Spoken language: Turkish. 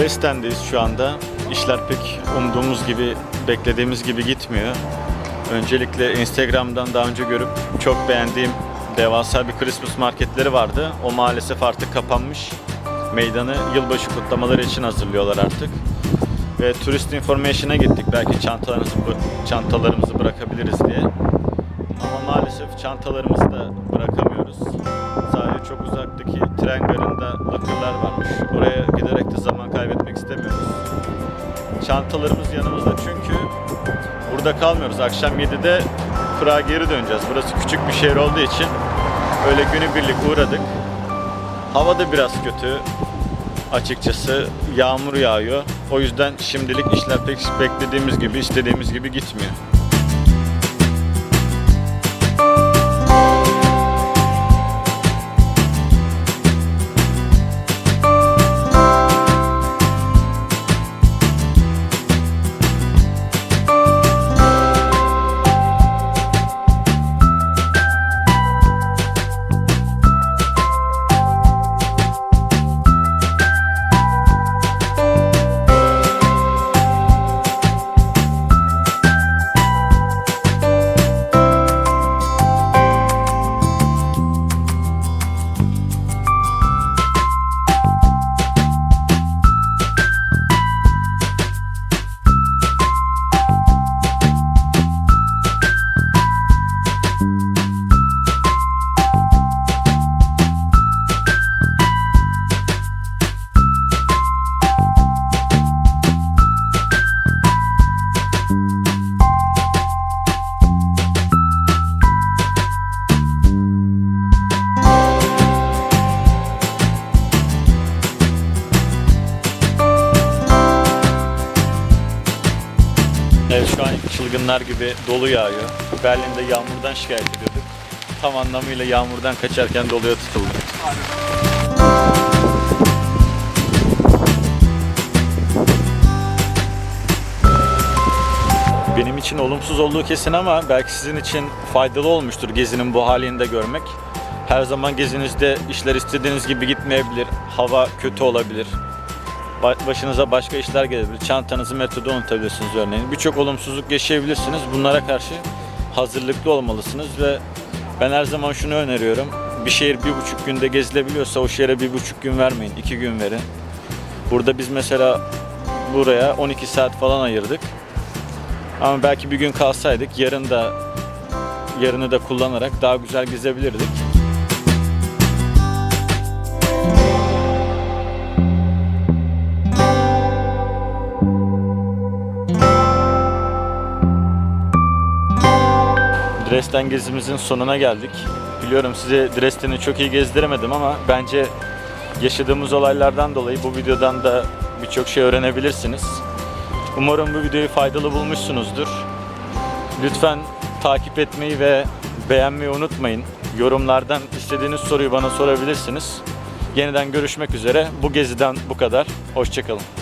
Dresden'deyiz şu anda. İşler pek umduğumuz gibi, beklediğimiz gibi gitmiyor. Öncelikle Instagram'dan daha önce görüp çok beğendiğim devasa bir Christmas marketleri vardı. O maalesef artık kapanmış. Meydanı yılbaşı kutlamaları için hazırlıyorlar artık. Ve Tourist Information'a gittik. Belki çantalarımızı, çantalarımızı bırakabiliriz diye. Ama maalesef çantalarımızı da bırakamıyoruz. Sadece çok uzaktaki tren garında lakırlar varmış. Oraya giderek de zaman kaybetmek istemiyoruz. Çantalarımız yanımızda çünkü burada kalmıyoruz. Akşam 7'de Prag'a geri döneceğiz. Burası küçük bir şehir olduğu için öyle günübirlik uğradık. Hava da biraz kötü açıkçası. Yağmur yağıyor. O yüzden şimdilik işler pek beklediğimiz gibi, istediğimiz gibi gitmiyor. Evet şu an çılgınlar gibi dolu yağıyor. Berlin'de yağmurdan şikayet ediyorduk. Tam anlamıyla yağmurdan kaçarken doluya tutuldu. Benim için olumsuz olduğu kesin ama belki sizin için faydalı olmuştur gezinin bu halini görmek. Her zaman gezinizde işler istediğiniz gibi gitmeyebilir. Hava kötü olabilir. Ba- başınıza başka işler gelebilir. Çantanızı metroda unutabilirsiniz örneğin. Birçok olumsuzluk yaşayabilirsiniz. Bunlara karşı hazırlıklı olmalısınız ve ben her zaman şunu öneriyorum. Bir şehir bir buçuk günde gezilebiliyorsa o şehre bir buçuk gün vermeyin, iki gün verin. Burada biz mesela buraya 12 saat falan ayırdık. Ama belki bir gün kalsaydık yarın da yarını da kullanarak daha güzel gezebilirdik. Dresden gezimizin sonuna geldik. Biliyorum size Dresden'i çok iyi gezdiremedim ama bence yaşadığımız olaylardan dolayı bu videodan da birçok şey öğrenebilirsiniz. Umarım bu videoyu faydalı bulmuşsunuzdur. Lütfen takip etmeyi ve beğenmeyi unutmayın. Yorumlardan istediğiniz soruyu bana sorabilirsiniz. Yeniden görüşmek üzere. Bu geziden bu kadar. Hoşçakalın.